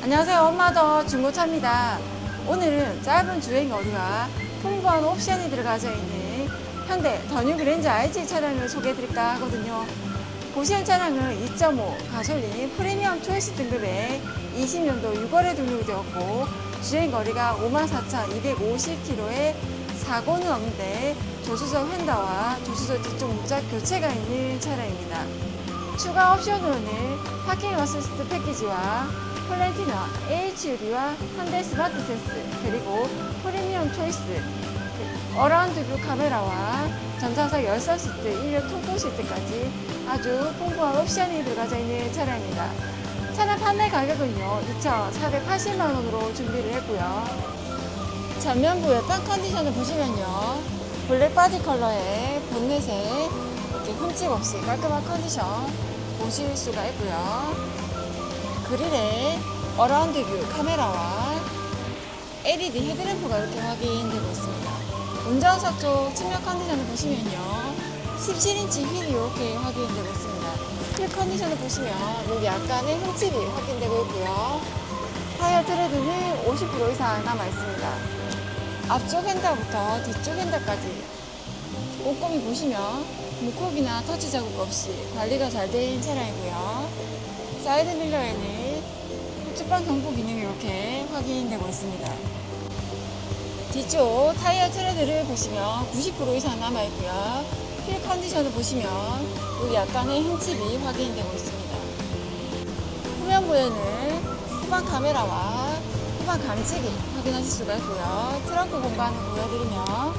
안녕하세요. 엄마더 중고차입니다. 오늘은 짧은 주행 거리와 풍부한 옵션이 들어가져 있는 현대 더뉴 그랜저 IG 차량을 소개해 드릴까 하거든요. 보시는 차량은 2.5 가솔린 프리미엄 초이스 등급의 20년도 6월에 등록되었고 주행 거리가 54,250km에 사고는 없는데 조수석 휀다와 조수석 뒤쪽 무작 교체가 있는 차량입니다. 추가 옵션으로는 파킹 어시스트 패키지와 플랜티나 HUD와 현대 스마트 센스 그리고 프리미엄 초이스 그 어라운드 뷰 카메라와 전자석 열선 시트, 일렬 통풍 시트까지 아주 풍부한 옵션이 들어가져 있는 차량입니다. 차량 판매 가격은요 2,480만 원으로 준비를 했고요. 전면부 외판 컨디션을 보시면요 블랙 바디 컬러의 본넷에 이렇게 흠집 없이 깔끔한 컨디션 보실 수가 있고요. 그릴에 어라운드 뷰 카메라와 LED 헤드램프가 이렇게 확인되고 있습니다. 운전석 쪽 측면 컨디션을 보시면요. 17인치 휠이 이렇게 확인되고 있습니다. 휠 컨디션을 보시면 여기 약간의 흠집이 확인되고 있고요. 타이어 트레드는 50% 이상 남아 있습니다. 앞쪽 핸들부터 뒤쪽 핸들까지 꼼꼼히 보시면 무콕이나 터치 자국 없이 관리가 잘 된 차량이고요. 사이드 밀러에는 후측방 경보 기능이 이렇게 확인되고 있습니다. 뒤쪽 타이어 트레드를 보시면 90% 이상 남아있고요. 휠 컨디션을 보시면 여기 약간의 흠집이 확인되고 있습니다. 후면부에는 후방 카메라와 후방 감지기 확인하실 수가 있고요. 트렁크 공간을 보여드리면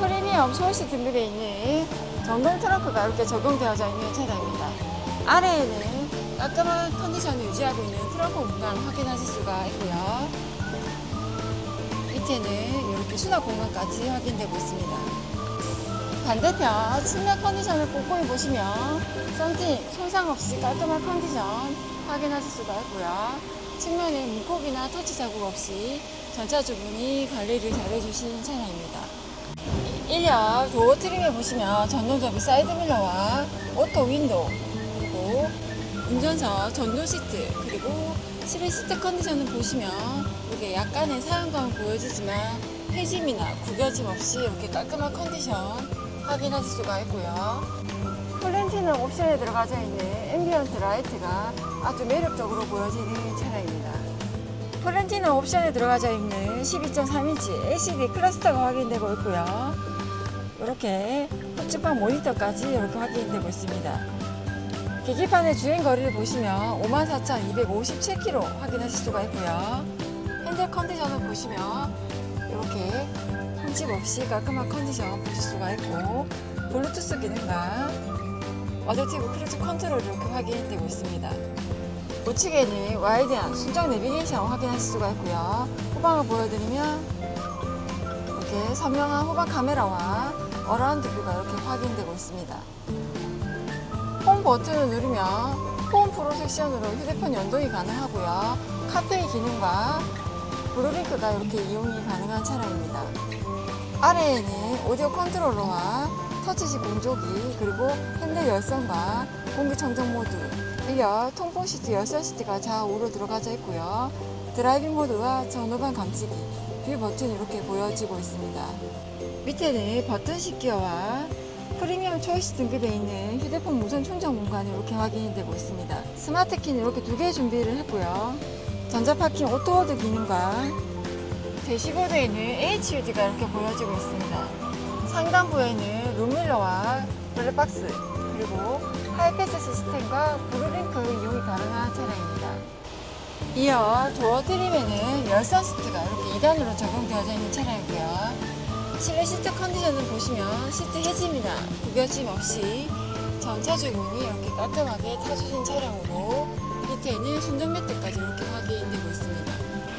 프리미엄 초이스 등급에 있는 전동 트렁크가 이렇게 적용되어져 있는 차량입니다. 아래에는 깔끔한 컨디션을 유지하고 있는 트렁크 공간 확인하실 수가 있고요. 밑에는 이렇게 수납 공간까지 확인되고 있습니다. 반대편 측면 컨디션을 꼼꼼히 보시면 썬팅 손상 없이 깔끔한 컨디션 확인하실 수가 있고요. 측면에 문콕이나 터치 자국 없이 전차 주분이 관리를 잘해주신 차량입니다. 1열 도어 트림에 보시면 전동접이 사이드 밀러와 오토 윈도우 운전석 전동 시트 그리고 실외 시트 컨디션을 보시면 이게 약간의 사용감을 보여주지만 해짐이나 구겨짐 없이 이렇게 깔끔한 컨디션 확인하실 수가 있고요. 플랜티넘 옵션에 들어가져 있는 앰비언트 라이트가 아주 매력적으로 보여지는 차량입니다. 플랜티넘 옵션에 들어가져 있는 12.3인치 LCD 클러스터가 확인되고 있고요. 이렇게 후측방 모니터까지 이렇게 확인되고 있습니다. 계기판의 주행 거리를 보시면 54,257km 확인하실 수가 있고요. 핸들 컨디션을 보시면 이렇게 흠집 없이 깔끔한 컨디션 보실 수가 있고 블루투스 기능과 어댑티브 크루즈 컨트롤이 이렇게 확인되고 있습니다. 우측에는 와이드한 순정 내비게이션 확인하실 수가 있고요. 후방을 보여드리면 이렇게 선명한 후방 카메라와 어라운드 뷰가 이렇게 확인되고 있습니다. 홈 버튼을 누르면 홈 프로 섹션으로 휴대폰 연동이 가능하고요. 카페이 기능과 블루링크가 이렇게 이용이 가능한 차량입니다. 아래에는 오디오 컨트롤러와 터치식 공조기 그리고 핸들 열선과 공기청정 모드 1열 통풍 시트 열선 시트가 좌우로 들어가져 있고요. 드라이빙 모드와 전후방 감지기 뷰 버튼이 이렇게 보여지고 있습니다. 밑에는 버튼식 기어와 프리미엄 초이스 등급에 있는 휴대폰 무선 충전 공간이 이렇게 확인이 되고 있습니다. 스마트 키는 이렇게 두 개 준비를 했고요. 전자파킹 오토워드 기능과 대시보드에는 HUD가 이렇게 보여지고 있습니다. 상단부에는 룸밀러와 블랙박스 그리고 하이패스 시스템과 블루링크 이용이 가능한 차량입니다. 이어 도어 트림에는 열선 시트가 이렇게 2단으로 적용되어져 있는 차량이고요. 실내 시트 컨디션을 보시면 시트 해짐이나 구겨짐 없이 전차 주문이 이렇게 깔끔하게 타주신 차량으로 밑에는 순정 매트까지 이렇게 확인되고 있습니다.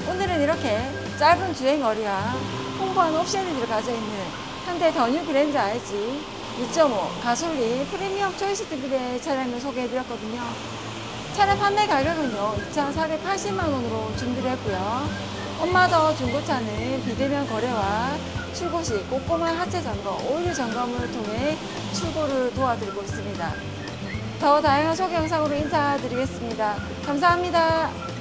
오늘은 이렇게 짧은 주행 거리와 풍부한 옵션이 들어가져 있는 현대 더뉴 그랜저 IG 2.5 가솔린 프리미엄 초이스 등급의 차량을 소개해드렸거든요. 차량 판매 가격은요 2,480만 원으로 준비를 했고요. 엄마 더 중고차는 비대면 거래와 출고 시 꼼꼼한 하체 점검, 오일 점검을 통해 출고를 도와드리고 있습니다. 더 다양한 소개 영상으로 인사드리겠습니다. 감사합니다.